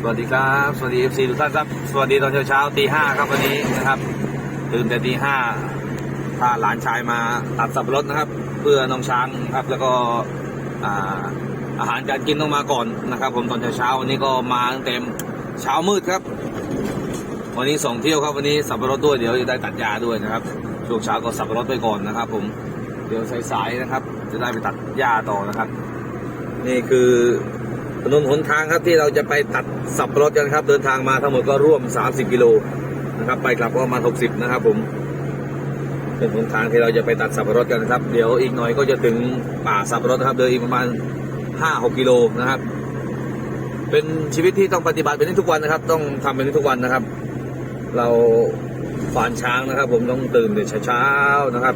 สวัสดีครับ สวัสดีเอฟซีทุกท่านครับ สวัสดีตอนเช้าๆตีห้าครับวันนี้นะครับตื่นแต่ตีห้าพาหลานชายมาตัดสับปะรดนะครับ เพื่อน้องช้างนะครับ แล้วก็อาอาหารการกินต้องมาก่อนนะครับ ผมตอนเช้าๆวันนี้ก็มาตั้งแต่เช้ามืดครับ วันนี้สองเที่ยวครับวันนี้สับปะรดด้วยเดี๋ยวจะได้ตัดหญ้าด้วยนะครับช่วงเช้าก็สับปะรดไปก่อนนะครับ ผมเดี๋ยวสายๆนะครับ จะได้ไปตัดหญ้าต่อนะครับ นี่คือ ถนนหนทางครับที่เราจะไปตัดสับปะรดกันครับ เดินทางมาทั้งหมดก็ร่วม 30 กิโลนะครับไปกลับก็ประมาณ60 นะครับผมเป็นหนทางที่เราจะไปตัดสับปะรดกันนะครับ เดี๋ยวอีกหน่อยก็จะถึงป่าสับปะรดนะครับ เดินอีกประมาณ 5-6 กิโลนะครับ เป็นชีวิตที่ต้องปฏิบัติเป็นทุกวันนะครับ ต้องทำเป็นทุกวันนะครับ เราฝานช้างนะครับ ผมต้องตื่นแต่เช้าๆนะครับ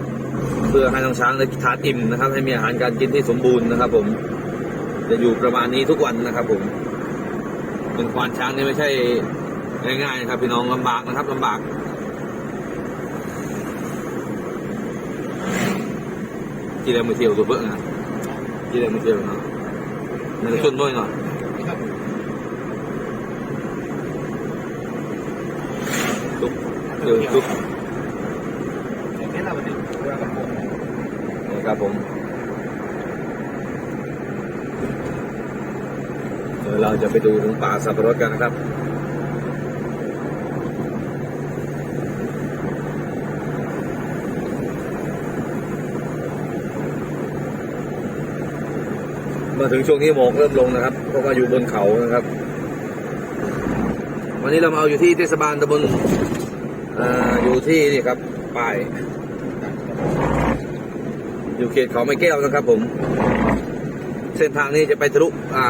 เพื่อให้น้องช้างได้ทานอิ่มนะครับ ให้มีอาหารการกินที่สมบูรณ์นะครับ ผม จะอยู่ประมาณนี้ทุกวันนะครับ ผม เป็นควานช้างนี่ไม่ใช่ง่ายๆนะครับ พี่น้องลำบากนะครับลำบากกี่เดือนมือเที่ยวตัวเบิ้งอะกี่เดือนมือเที่ยวเนาะมันจะขึ้นด้วยเนาะตุ๊บเออตุ๊บอย่างนี้เราไปดูเรือกับผมนี่ครับผม ดี๋ยวเราจะไปดูถึงป่าสับปะรดกันนะครับมาถึงช่วงนี้หมอกเริ่มลงนะครับ เพราะว่าอยู่บนเขานะครับ วันนี้เรามาเอาอยู่ที่เทศบาลตำบลออยู่ที่นี่ครับป้าย อยู่เขตเขาไม่แก้วนะครับผม เส้นทางนี้จะไปทะลุอ่า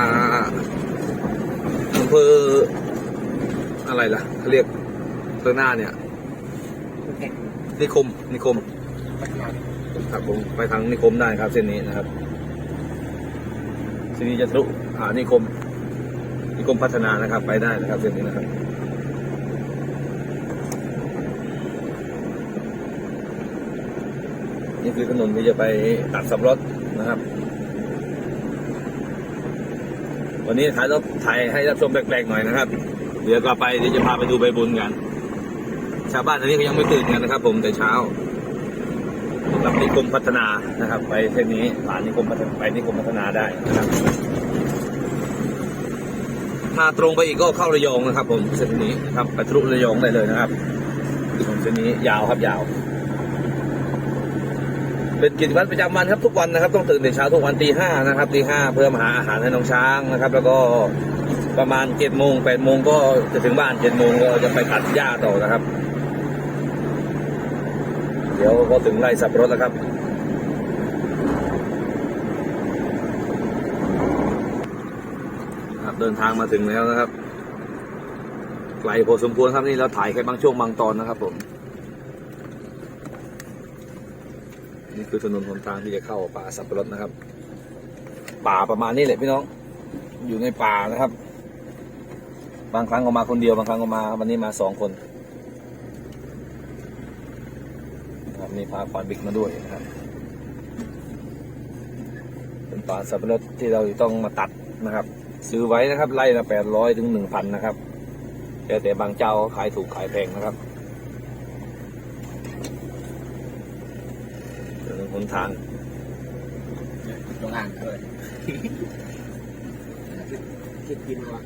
เภออะไรล่ะเขาเรียกข้างหน้าเนี่ยแข่งนิคมนิคมปัญญาครับผมไปทางนิคมได้ครับ เส้นนี้นะครับเส้นนี้จะทะลุหานิคม นิคมพัฒนานะครับ ไปได้นะครับเส้นนี้นะครับนี่คือถนนที่จะไปตัดสับปะรถนะครับ วันนี้ถ่ายรถถ่ายให้รับชมแปลกๆหน่อยนะครับ เดี๋ยวกลับไปเดี๋ยวจะพาไปดูใบบุญกัน ชาวบ้านตอนนี้ก็ยังไม่ตื่นกันนะครับ ผมแต่เช้าสำหรับนิคมพัฒนานะครับ ไปเส้นนี้ผ่านนิคมพัฒนาไปนิคมพัฒนาได้นะครับ ถ้าตรงไปอีกก็เข้าระยองนะครับ ผมเส้นนี้นะครับไปทะลุระยองได้เลยนะครับเส้นนี้ยาวครับยาว เป็นกิจวัตรประจำวันครับทุกวันนะครับ ต้องตื่นแต่เช้าทุกวันตีห้านะครับตีห้าเพื่อมาหาอาหารให้น้องช้างนะครับ แล้วก็ประมาณเจ็ดโมงแปดโมงก็จะถึงบ้านเจ็ดโมงก็จะไปตัดหญ้าต่อนะครับ เดี๋ยวก็ถึงไร่สับปะรดแล้วครับครับ เดินทางมาถึงแล้วนะครับไกลพอสมควรครับนี่เราถ่ายแค่บางช่วงบางตอนนะครับผม คือถนนหนทางที่จะเข้าป่าสับปะรดนะครับ ป่าประมาณนี้แหละพี่น้อง อยู่ในป่านะครับ บางครั้งก็มาคนเดียว บางครั้งก็มาวันนี้มาสองคนนะครับนี่พาควานบิ๊กมาด้วยนะครับเป็นป่าสับปะรดที่เราต้องมาตัดนะครับ ซื้อไว้นะครับไล่ละแปดร้อยถึงหนึ่งพันนะครับแต่แต่บางเจ้าขายถูกขายแพงนะครับ ถนน หนทางตรงอ่างเลยคิดกินว่า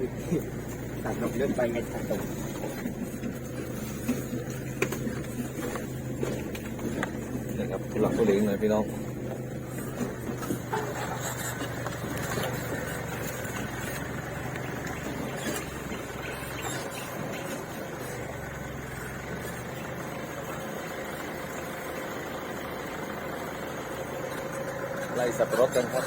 ตัดดอกเลื่อนไปไงตัดตกนะครับทุลักทุเลหน่อยพี่น้อง ไล่สับปะรดกันครับ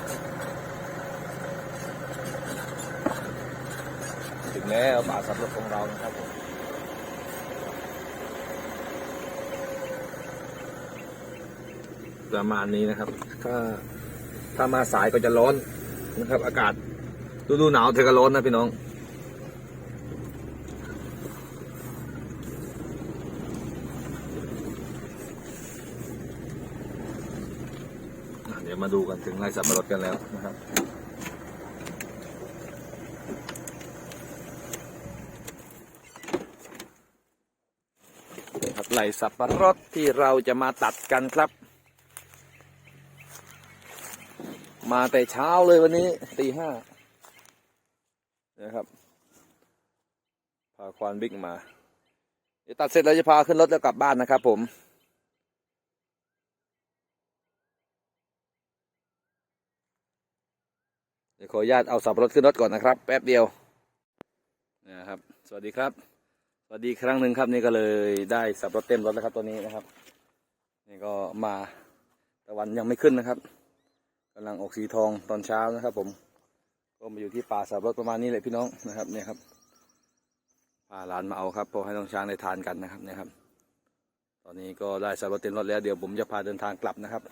ถึงแล้วป่าสับปะรดของเรานะครับผมประมาณนี้นะครับ ถ้าถ้ามาสายก็จะร้อนนะครับ อากาศฤดูหนาวเธอก็ร้อนนะพี่น้อง ดูกันถึงไร่สับปะรดกันแล้วนะครับไหล่สับปะรดที่เราจะมาตัดกันครับ มาแต่เช้าเลยวันนี้ตีห้านะครับพาควานบิ๊กมาเดี๋ยวตัดเสร็จเราจะพาขึ้นรถแล้วกลับบ้านนะครับผม ขออนุญาตเอาสับปะรดขึ้นรถก่อนนะครับ แป๊บเดียวนะครับ สวัสดีครับ สวัสดีครั้งหนึ่งครับนี่ก็เลยได้สับปะรดเต็มรถแล้วครับตัวนี้นะครับ นี่ก็มาตะวันยังไม่ขึ้นนะครับกำลังออกสีทองตอนเช้านะครับ ผม ก็มาอยู่ที่ป่าสับปะรดประมาณนี้เลยพี่น้องนะครับเนี่ยครับพาหลานมาเอาครับพอให้น้องช้างได้ทานกันนะครับเนี่ยครับ ตอนนี้ก็ได้สับปะรดเต็มรถแล้วเดี๋ยวผมจะพาเดินทางกลับนะครับ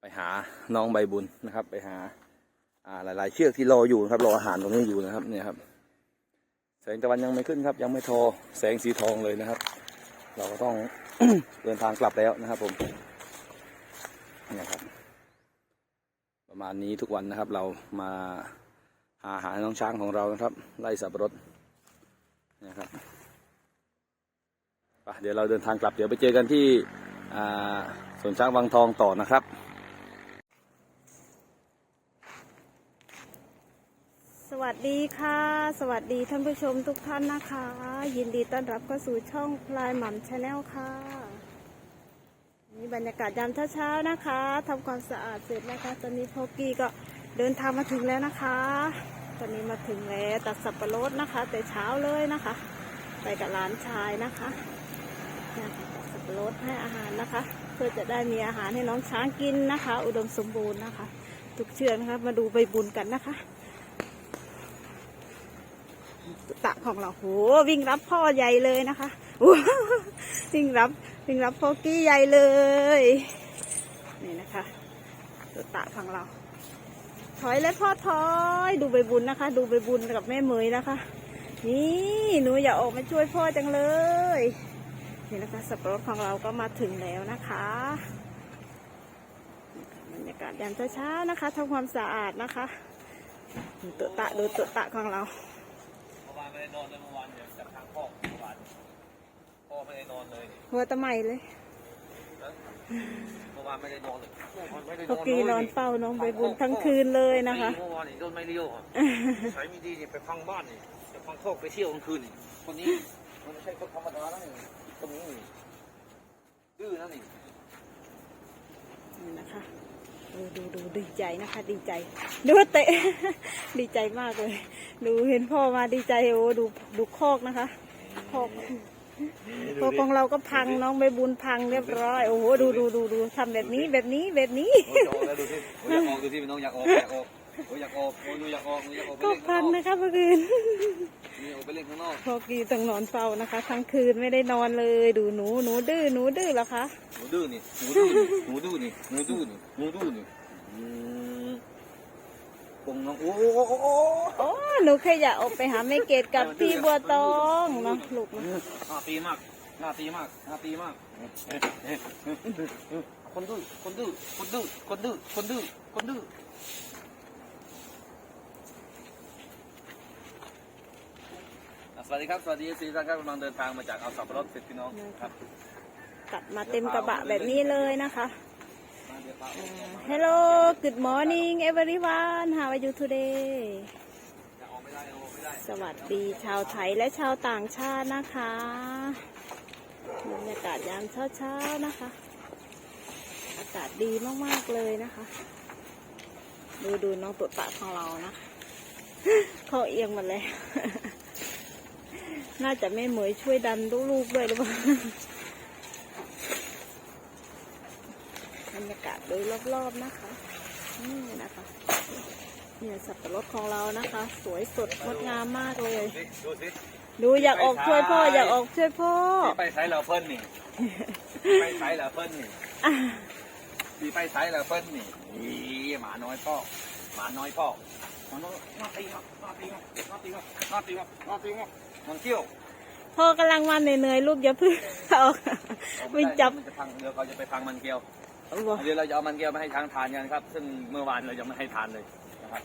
ไปหาน้องใบบุญนะครับ ไปหา อ่าหลาย ๆ เชือกที่รออยู่นะครับรออาหารตรงนี้อยู่นะครับเนี่ยครับแสงตะวันยังไม่ขึ้นครับ ยังไม่ทอแสงสีทองเลยนะครับ เราก็ต้อง เดินทางกลับแล้วนะครับ ผมเนี่ยครับ ประมาณนี้ทุกวันนะครับ เรามาหาอาหารน้องช้างของเรานะครับ ไล่สับปะรดนะครับไปเดี๋ยวเราเดินทางกลับเดี๋ยวไปเจอกันที่สวนช้างวังทองต่อนะครับ วัสดีค่ะ สวัสดีท่านผู้ชมทุกท่านนะคะ ยินดีต้อนรับเข้าสู่ช่องพลายหม่ำชาแนลค่ะนี่บรรยากาศยามเช้าๆนะคะทำความสะอาดเสร็จนะคะ ตอนนี้พอกี้ก็เดินทางมาถึงแล้วนะคะ ตอนนี้มาถึงแล้วตัดสับปะรดนะคะ แต่เช้าเลยนะคะ ไปกับหลานชายนะคะนี่ยค่ะตัดสับปะรดให้อาหารนะคะ เพื่อจะได้มีอาหารให้น้องช้างกินนะคะ อุดมสมบูรณ์นะคะ ทุกเชือกนะคะมาดูใบบุญกันนะคะ ตะของเราโหวิ่งรับพ่อใหญ่เลยนะคะวิ่งรับวิ่งรับพ่อกี้ใหญ่เลยนี่นะคะตัวตะของเรา ถอยเลยพ่อถอยดูใบบุญนะคะ ดูใบบุญกับแม่เมยนะคะ นี่หนูอย่าออกมาช่วยพ่อจังเลยนี่นะคะสับปะรดของเราก็มาถึงแล้วนะคะบรรยากาศยามเช้าๆนะคะทำความสะอาดนะคะดูตัวตะดูตัวตะของเรา ไม่ได้นอนเลยเมื่อวานเดี๋ยวจับทางพ่อเมื่อวานพ่อไม่ได้นอนเลยหัวตะไหมเลยเมื่อวานไม่ได้นอนเลยเมื่อวานไม่ได้นพออนกี้นอนเลยเฝ้าน้องใบบุญทั้งคืนเลยนะคะเมื่อวานนี่โดนไม่เลี้ยวอะใช้ไม่ดีนี่ไปพังบ้านนี่จะพังโคกไปเที่ยวกลางคืนนี่คนนี้มันไม่ใช่คนธรรมดาแล้วนี่คนนี้นี่ดื้อนะนี่นี่นะคะ ดูดูดูดีใจนะคะ ดีใจ ดูเตะ ดีใจมากเลย ดูเห็นพ่อมาดีใจโอ้ดูดูคอกนะคะคอกคอกของเราก็พังน้องใบบุญพังเรียบร้อยโอ้โหดูดูดูดูทำแบบนี้แบบนี้แบบนี้โอ้ยจะออกแล้วดูสิโอ้ยอยากออกดูสิน้องอยากออกอยากออก โอ้ยอยากออกโอ้ยหนูอยากออกหนูอยากออกไปก็เล่นพัข้างงนอกนะคะเมื่อคืน หนูอยากออกไปเล่นข้างนอกพอกีต้องนอนเฝ้านะคะทั้งคืนไม่ได้นอนเลยดูหนูหนูดื้อหนูดื้อเหรอคะหนูดื้อนี่หนูดื้อนี่หนูดื้อนี่หนูดื้อนี่หนูดื้อนี่อืมปงน้องโอ้โหโอ้โหโอ้โหโอ้หนูแค่อยากออกไปหาแม่เกดกับพี่บัวตองเนาะลูกเนอะน่าตีมากน่าตีมากน่าตีมากคนดื้อคนดื้อคนดื้อคนดื้อคนดื้อคนดื้อส วัสดีครับ สวัสดีซีท่านครับกำลังเดินทางมาจากเอาสับปะรดเสร็จพี่น้องครับตัดมาเต็มกระบะแบบนี้เลยนะคะมาเดี๋ยวพา Hello good morning everyone how are you today จะออกไม่ได้ออกไม่ได้สวัสดีชาวไทยและชาวต่างชาตินะคะบรรยากาศยามเช้าๆนะคะ อากาศดีมากๆเลยนะคะ ดูดูน้องตัวตะของเรานะคะเขาเอียงหมดเลย น่าจะแม่เหมยช่วยดันลูกๆด้วยหรือเปล่าบรรยากาศโดยรอบๆนะคะนี่นะคะเนี่ยสับปะรดของเรานะคะ สวยสดงดงามมากเลย ดูสิดูอยากออกช่วยพ่ออยากออกช่วยพ่อมีไปไซส์เหล่าเพิ่นนี่ไปไซส์เหล่าเพิ่นนี่อะมีไปไซส์เหล่าเพิ่นนี่นี่หมาน้อยพ่อหมาน้อยพ่อหมาน้อยน่าตีครับน่าตีครับน่าตีครับน่าตีครับน่าตีครับ มันเที่ยวพ่อกำลังมาเหนื่อยๆลูกอย่าเพึ่งออกวิ่งจับ มันจะพังเดี๋ยวเราจะไปพังมันเกลียวบอกเดี๋ยวเราจะเอามันเกลียวมาให้ช้างทานกันครับ ซึ่งเมื่อวานเราจะไม่ให้ทานเลยนะครับ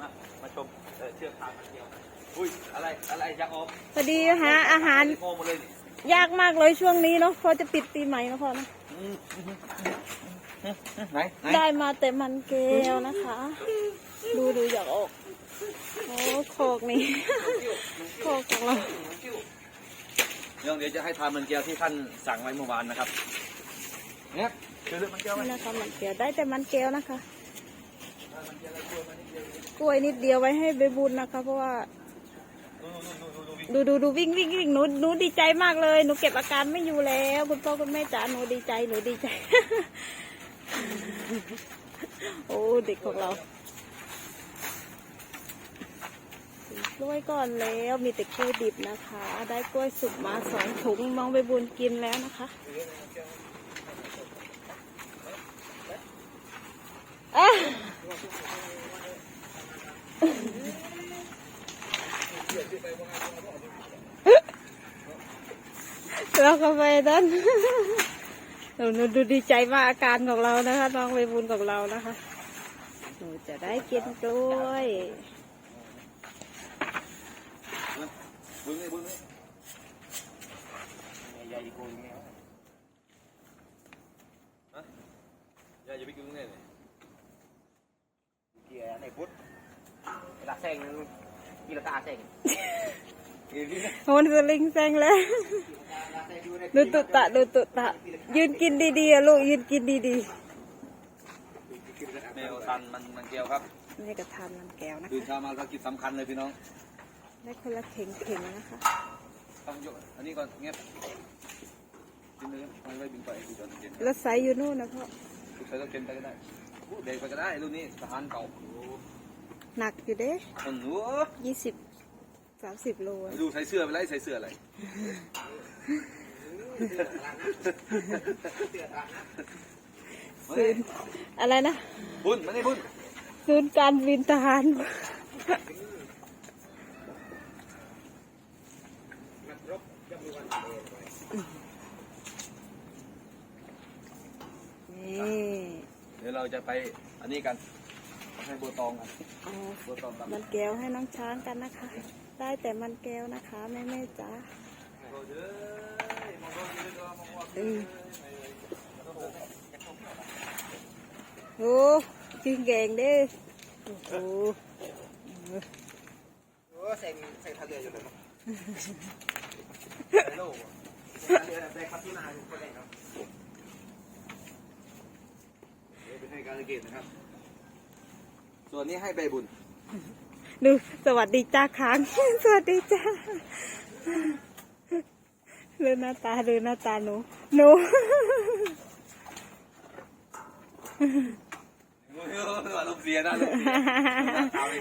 มา มาชมเอ่อเชือกทางมันเกลียวอุ้ย อะไร อะไรอยากออกพอดีหาอาหารโมหมดเลยนี่ยากมากเลยช่วงนี้เนาะพอจะปิดปีใหม่นะพ่อนะไหน ไหน ได้มาแต่มันเกลียวนะคะ ดูดูอยากออก โอ้โคอกนี่ โคอกของเราเดี๋ยวเดี๋ยวจะให้ทานมันเจียวที่ท่านสั่งไว้เมื่อวานนะครับเนี่ยเจอเรื่องมันเจียวไหมนี่นะคะมันเกลียวได้แต่มันเกลียวนะคะ กล้วยนิดเดียวไว้ให้ใบบุญนะคะ เพราะว่า ดูดูดูวิ่งวิ่งวิ่งหนูหนูดีใจมากเลยหนูเก็บอาการไม่อยู่แล้ว คุณพ่อคุณแม่จ๋าหนูดีใจหนูดีใจ โอ้เด็กของเรา กล้วยก่อนแล้วมีแต่กล้วยดิบนะคะ ได้กล้วยสุกมาสองถุงมองไปบุญกินแล้วนะคะอะแล้วกาแฟนั้นหนูหนูดูดีใจมากอาการของเรานะคะ น้องใบบุญของเรานะคะ หนูจะได้กินกล้วย บุญเลยบุญเลยใหญ่ดีกูเนี่ยอย่าอย่าไปกินเนี่ยเลยเกียร์ในพุทธเวลาแซงกีฬาตาแซงมันสลิงแซงแล้ว ดูตุตะดูตุตะ ยืนกินดีๆอะลูกยืนกินดีแมวตันมันมันเจียวครับๆนี่กระทานมันแก้วนะตื่นคะเช้ามาภารกิจสำคัญเลยพี่น้อง ได้คนละเข่งเข่งๆนะคะ ต้องยกอันนี้ก่อนเงียบกินเลยเอาไว้บินไปดูตอนเย็นรถไซอยู่นู่นนะพ่อใช้รถเข็นไปก็ได้เด็กไปก็ได้รุ่นนี้ทหารเก่าหนักอยู่เด้คนหัวยี่สิบสามสิบโลอะดูใส่เสื้อไปไรใส่เสื้ออะไรศูนย์อะไรนะบุญมานี่บุญศูนย์การบินทหารนี่ เดี๋ยวเรา จะไปอันนี้กันให้บัวตองกันเอาบัวตองตำมันแก้วให้น้องช้างกันนะคะ ได้แต่มันแก้วนะคะแม่แม่ๆจ๋าเออโอ้กินเก่งเด้โอ้โหโอ้แซงแซงทะเลอยู่เลยครับโลกทะเลแบบคับที่นาอยู่คนไหนครับเดี๋ยวไป ให้การเกตนะครับ ส่วนนี้ให้ใบบุญ ดูสวัสดีจ้าค้าง สวัสดีจ้าดูหน้าตาดูหน้าตาหนูหนูอารมณ์เสียนะอารมณ์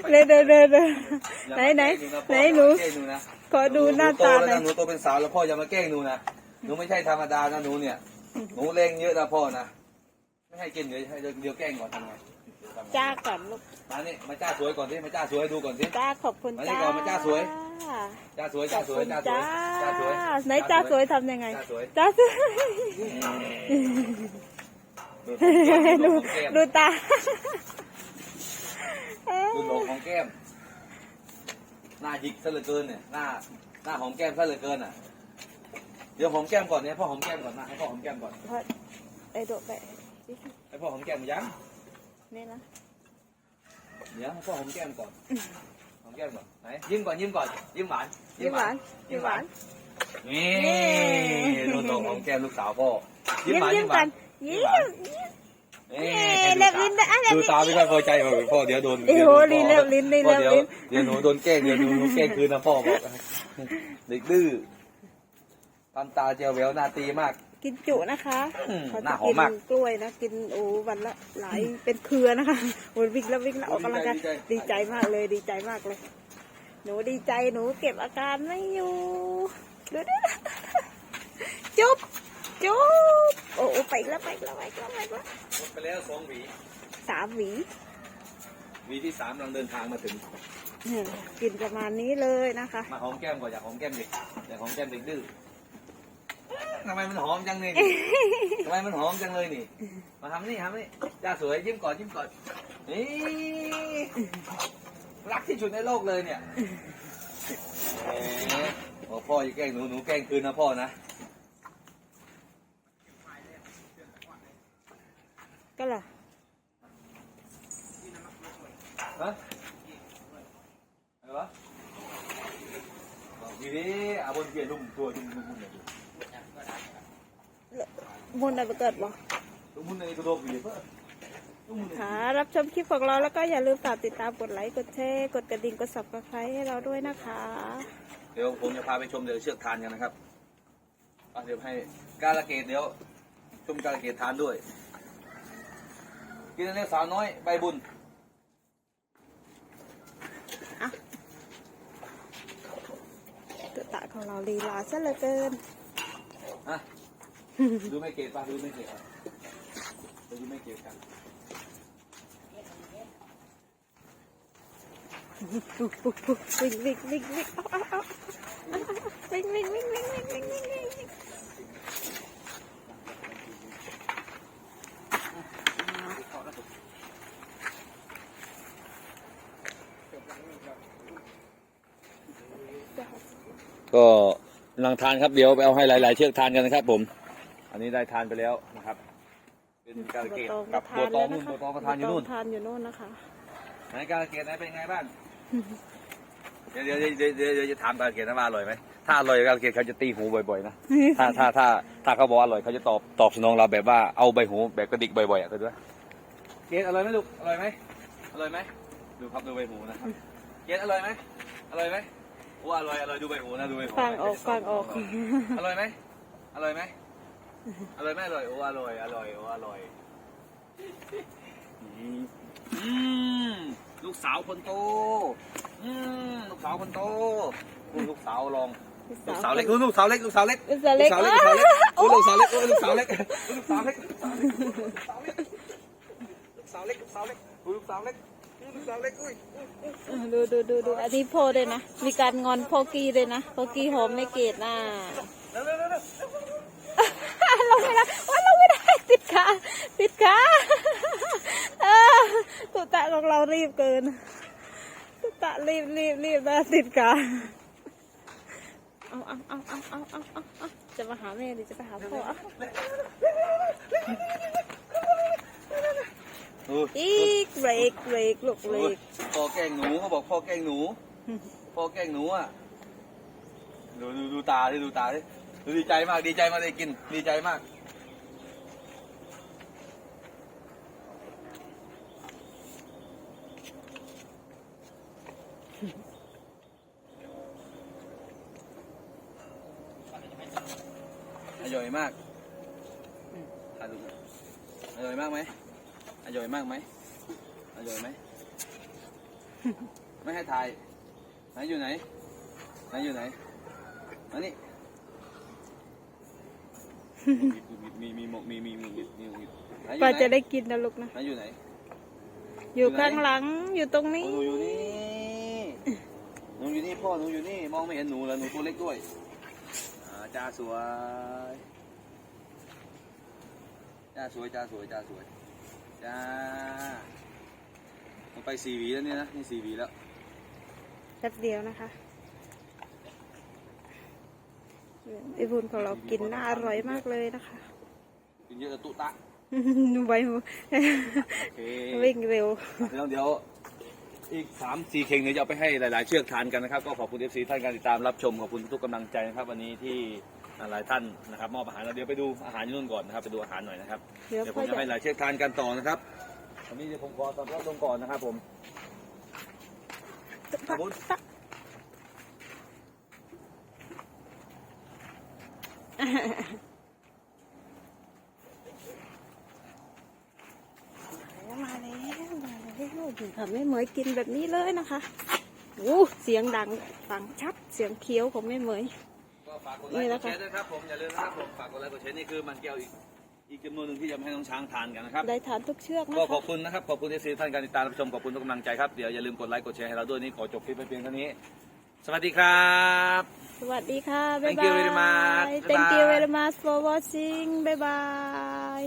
เสียเดินเดินเดินเดินไหนไหนไหนหนูแกล้งนะขอดูหน้าตาหหน่อยนูโตเป็นสาวแล้วพ่ออย่ามาแกล้งหนูนะหนูไม่ใช่ธรรมดานะหนูเนี่ยหนูเล่งเยอะนะพ่อนะไม่ ให้กินเดี๋ยวให้เดี๋ยวแกล้งก่อนทำไงจ้าก่อนลูกมานี่มาจ้าสวยก่อนสิมาจ้าสวยดูก่อนสิ จ้าขอบคุณมานี่จ้าก่อนมาจ้าสวย จ้าสวยขจ้าอบสวคุยณจ้าสวจ้ายจ้าสวยไหนจ้าสวยทำยังไง จ้าสวยจ้าสวยดูดูตาดูโหนกของแก้มหน้าหยิกซะเหลือเกินเนี่ยหน้าหน้าหอมแก้มซะเหลือเกินอะเดี๋ยวหอมแก้มก่อนเนี่ยพ่อหอมแก้มก่อนนะให้พ่อหอมแก้มก่อนเพราะไอ้โดดไป ให้พ่อหอมแก้มยังนี่นะเดี๋ยวให้พ่อหอมแก้มก่อนหอมแก้มก่อนไหนยิ้มก่อนยิ้มก่อนยิ้มหวานยิ้มหวานยิ้มหวานนี่ดูโหนกของแก้มลูกสาวพ่อยิ้มหวานยิ้มหวากันยิ้มนี่นี่เล็บลิ้นนะอะเล็บลิ้นดูตาไม่ค่อยพอใจเหรอพ่อเดี๋ยวโดนโอ้โหลิ้นเล็บลิ้นนี่พ่อเล็บเดี๋ยวลิ้นเดี๋ยวหนูโดนแกล้งเดี๋ยวหนูหนูแกล้งคืนนะพ่อบอกเด็กดื้อทำตาเจียวแววหน้าตีมาก กินจุนะคะอืมเขาหน้าจะหอกิมมากกล้วยนะกินโอ้วันละหลายเป็นเครือนะคะโอ้ยวิ่งแล้ววิ่งแล้วออกกำลังกายดีใจดีใจมากเลยดีใจมากเลย หนูดีใจหนูเก็บอาการไม่อยู่ดูดูจุ๊บจุ๊บโอ้โอ้ไปอีกแล้วไปอีกแล้วไปอีกแล้วไปอีกแล้วหมดไปแล้วสองหวีสามหวีหวีที่สามกำลังเดินทางมาถึงเนี่ยกินประมาณนี้เลยนะคะ มาหอมแก้มก่อนอยากหอมแก้มเด็กอยากหอมแก้มเด็กดื้อ ทำไมมันหอมจังเลยนี่ทำไมมันหอมจังเลยนี่ มาทำนี่ทำนี่จ้าสวยยิ้มก่อนยิ้มก่อนนี่รักที่สุดในโลกเลยเนี่ยโอ้พ่ออย่าแกล้งหนูหนูแกล้งคืนนะพ่อนะก็เหรอฮะอะไรวะดีดีอาบนเกียร์ลุ่มตัวจุ่มๆเนี่ย บนอะไรเกิดบ่ลุ่มมุ่นในตัวโดบอยู่เพื่อลุ่มมุ่นในค่ะรับชมคลิปของเราแล้วก็อย่าลืมฝากติดตามกดไลค์กดแชร์กดกระดิ่งกด subscribe ให้เราด้วยนะคะ เดี๋ยวผมจะพาไปชมเดี๋ยวเชือกทานกันนะครับอะเดี๋ยวให้การะเกดเดี๋ยวชมการะเกดทานด้วย กินอันนี้สาวน้อยใบบุญตัวตะของเราลีลาซะเหลือเกินฮะ ดูไม่เกตป่ะดูไม่เกตอะดูไม่เกตกันวิ่งวิ่งวิ่งวิ่งเอาเอาเอาวิ่งวิ่งวิ่งวิ่งวิ่งวิ่งวิ่งวิ่งก็กำลังทานครับเดี๋ยวไปเอาให้หลาย ๆ เชือกทานกันนะครับผม อันนี้ได้ทานไปแล้วนะครับ เป็นการะเกดกับบัวตองนู่นบัวตองก็ทานอยู่นู่นทานอยู่นู่นนะคะไหนการะเกดไหนเป็นไงบ้างเดี๋ยวเดี๋ยวเดี๋ยวเดี๋ยวเดี๋ยวจะถามการะเกดนะว่าอร่อยไหมถ้าอร่อยการะเกดเขาจะตีหูบ่อยๆนะถ้าถ้าถ้าถ้าเขาบอกอร่อยเขาจะตอบตอบสนองเราแบบว่าเอาใบหูแบบกระดิกบ่อยๆอะเคยดูไหมเกดอร่อยไหมลูกอร่อยไหมอร่อยไหมดูครับดูใบหูนะครับเกดอร่อยไหมอร่อยไหมโอ้อร่อยอร่อยดูใบหูนะดูใบหูฟังออกฟังออกอร่อยไหมอร่อยไหม อร่อยไหมอร่อยโอ้อร่อยอร่อยโอ้อร่อยอืมลูกสาวคนโตอืมลูกสาวคนโตอุ๊ยลูกสาวลองลูกสาวเล็กลูกสาวเล็กลูกสาวเล็กลูกสาวเล็กลูกสาวเล็กลูกสาวเล็กลูกสาวเล็กลูกสาวเล็กลูกสาวเล็กลูกสาวเล็กลูกสาวเล็กลูกสาวเล็กลูกสาวเล็กอุ้ยดูดูดูดูอันนี้โพเลยนะ มีการงอนโพกี้เลยนะโพกี้หอมไม่เกตน่ะ เราไม่ได้ว่าราไม่ได้ติดขาติดขาเออตุ๊ตะของเรารีบเกินตุตะรีบรีบรีบนะติดขาเอาเอาเอาเอาเอาเอาเอาจะมาหาแม่หรือจะไปหาพ่อออีกเบรกเบรกลูกเบรกพ่อแกงหนูเขาบอกพ่อแกงหนูพ่อแกงหนูอะดูดูดูตาดิดูตาดิ ดีใจมาก ดีใจมาได้กิน ดีใจมาก อร่อยมากอะดูอร่อยมากไหมอร่อยมากไหมอร่อยไหม ไม่ให้ถ่าย ไหนอยู่ไหน ไหนอยู่ไหนมานี่ มีมีมีมีมีมีมีมีมีไหนอยู่กว่าไหนจะได้กินนะลูกนะไหนอยู่ไหน อยู่ข้างหลังอยู่ตรงโอ้นี้ หนูอยู่นี่หนูอยู่นี่พ่อหนูอยู่นี่มองไม่เห็นหนูแล้วหนูตัวเล็กด้วยอ่าจ้าสวยจ้าสวยจ้าสวยจ้าสวยจ้ามันไปสี่หวีแล้วเนี่ยนะนี่สี่หวีแล้วแป๊บเดียวนะคะ ไอ้บุญของเรากินน่าอร่อยมากเลยนะคะกินเยอะจะตุตะไวโอเควิ่งเร็วเดี๋ยวเดี๋ยวอีกสามสี่เข่งเดี๋ยวจะเอาไปให้หลาย ๆ เชือกทานกันนะครับ ก็ขอบคุณเอฟซีท่านการติดตามรับชมขอบคุณทุกๆกำลังใจนะครับ วันนี้ที่หลายท่านนะครับมอบอาหารเราเดี๋ยวไปดูอาหารที่นู่นก่อนนะครับ ไปดูอาหารหน่อยนะครับเดี๋ยวเดี๋ยวผพ่อมจะจะให้หลายเชือกทานกันต่อนะครับวันนี้เดี๋ยวผมขอตอนรับลงก่อนนะครับผมขอบคุณ มาแล้วมาแล้วถึงทำให้เหมยกินแบบนี้เลยนะคะโอ้เสียงดังฟังชัดเสียงเคี้ยวของแม่เหมย ก็ฝากกดไลค์กดแชร์ด้วยครับผมอย่าลืมนะครับผมฝากกดไลค์กดแชร์นี่คือมันแก้วอีกอีกจำนวนหนึ่งที่จะให้น้องช้างทานกันนะครับ ได้ทานทุกเชือกนะก็ขคะอบคุณนะครับขอบคุณที่ท่านการติดตามรับชมขอบคุณทุกกำลังใจครับเดี๋ยวอย่าลืมกดไลค์กดแชร์ให้เราด้วยนี่ขอจบคลิปไปเพียงเท่านี้ สวัสดีครับ สวัสดีค่ะ บ๊าย Thank บา you ย very much บ๊ายบาย Thank you very much for watching บ๊ายบาย